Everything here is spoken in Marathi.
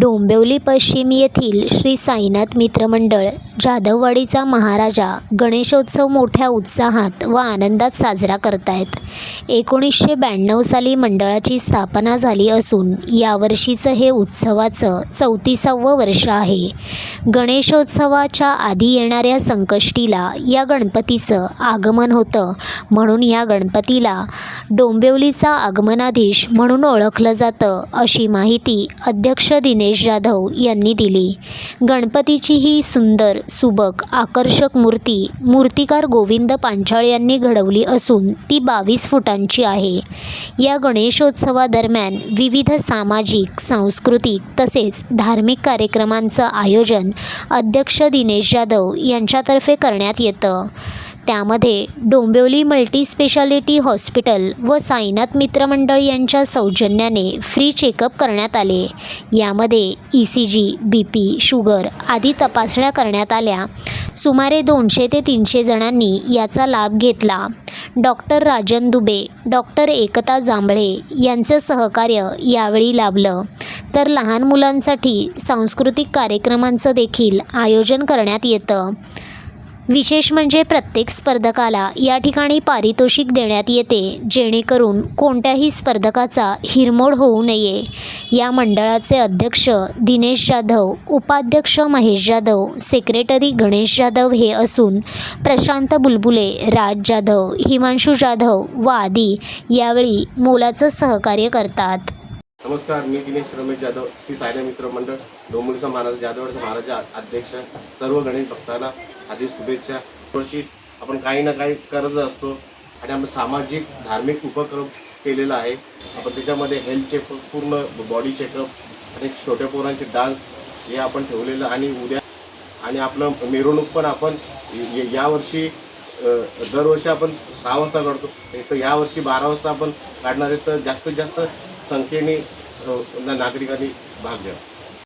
डोंबिवली पश्चिम येथील श्री साईनाथ मित्रमंडळ जाधववाडीचा महाराजा गणेशोत्सव मोठ्या उत्साहात व आनंदात साजरा करतायत. एकोणीसशे ब्याण्णव साली मंडळाची स्थापना झाली असून यावर्षीचं हे उत्सवाचं चौतीसावं वर्ष आहे. गणेशोत्सवाच्या आधी येणाऱ्या संकष्टीला या गणपतीचं आगमन होतं म्हणून या गणपतीला डोंबिवलीचा आगमनाधीश म्हणून ओळखलं जातं अशी माहिती अध्यक्ष दिनेश जाधव यांनी दिली. गणपतीची ही सुंदर सुबक आकर्षक मूर्ती मूर्तिकार गोविंद पांचाळ यांनी घडवली असून ती बावीस फुटांची आहे. या गणेशोत्सवादरम्यान विविध सामाजिक सांस्कृतिक तसेच धार्मिक कार्यक्रमांचं आयोजन अध्यक्ष दिनेश जाधव यांच्यातर्फे करण्यात येतं. त्यामध्ये डोंबिवली मल्टीस्पेशालिटी हॉस्पिटल व साईनाथ मित्रमंडळ यांच्या सौजन्याने फ्री चेकअप करण्यात आले. यामध्ये E C G B P sugar आदी तपासण्या करण्यात आल्या. सुमारे दोनशे ते तीनशे जणांनी याचा लाभ घेतला. डॉक्टर राजन दुबे डॉक्टर एकता जांभळे यांचं सहकार्य यावेळी लाभलं. तर लहान मुलांसाठी सांस्कृतिक कार्यक्रमांचं देखील आयोजन करण्यात येतं. विशेष म्हणजे प्रत्येक स्पर्धकाला या ठिकाणी पारितोषिक देण्यात येते जेणेकरून कोणत्याही स्पर्धकाचा हिरमोड होऊ नये. या मंडळाचे अध्यक्ष दिनेश जाधव उपाध्यक्ष महेश जाधव सेक्रेटरी गणेश जाधव हे असून प्रशांत बुलबुले राज जाधव हिमांशू जाधव व आदी यावेळी मोलाचं सहकार्य करतात. नमस्कार मी दिनेश रमेश जाधव श्री सायना मित्र मंडळ डोंबुलीचा महाराज जाधवचा महाराजा अध्यक्ष सर्व गणेश भक्तांना आधी शुभेच्छा. वर्षी आपण काही ना काही करत असतो आणि आपण सामाजिक धार्मिक उपक्रम केलेला आहे. आपण त्याच्यामध्ये हेल्थ चेकअप पूर्ण बॉडी चेकअप आणि छोट्या पोरांचे डान्स हे आपण ठेवलेलं आणि उद्या आणि आपलं मिरवणूक पण आपण यावर्षी दरवर्षी आपण सहा वाजता काढतो. तर यावर्षी बारा वाजता आपण काढणार आहे. तर जास्तीत जास्त संख्येने नागरिकांनी भाग घ्यावा.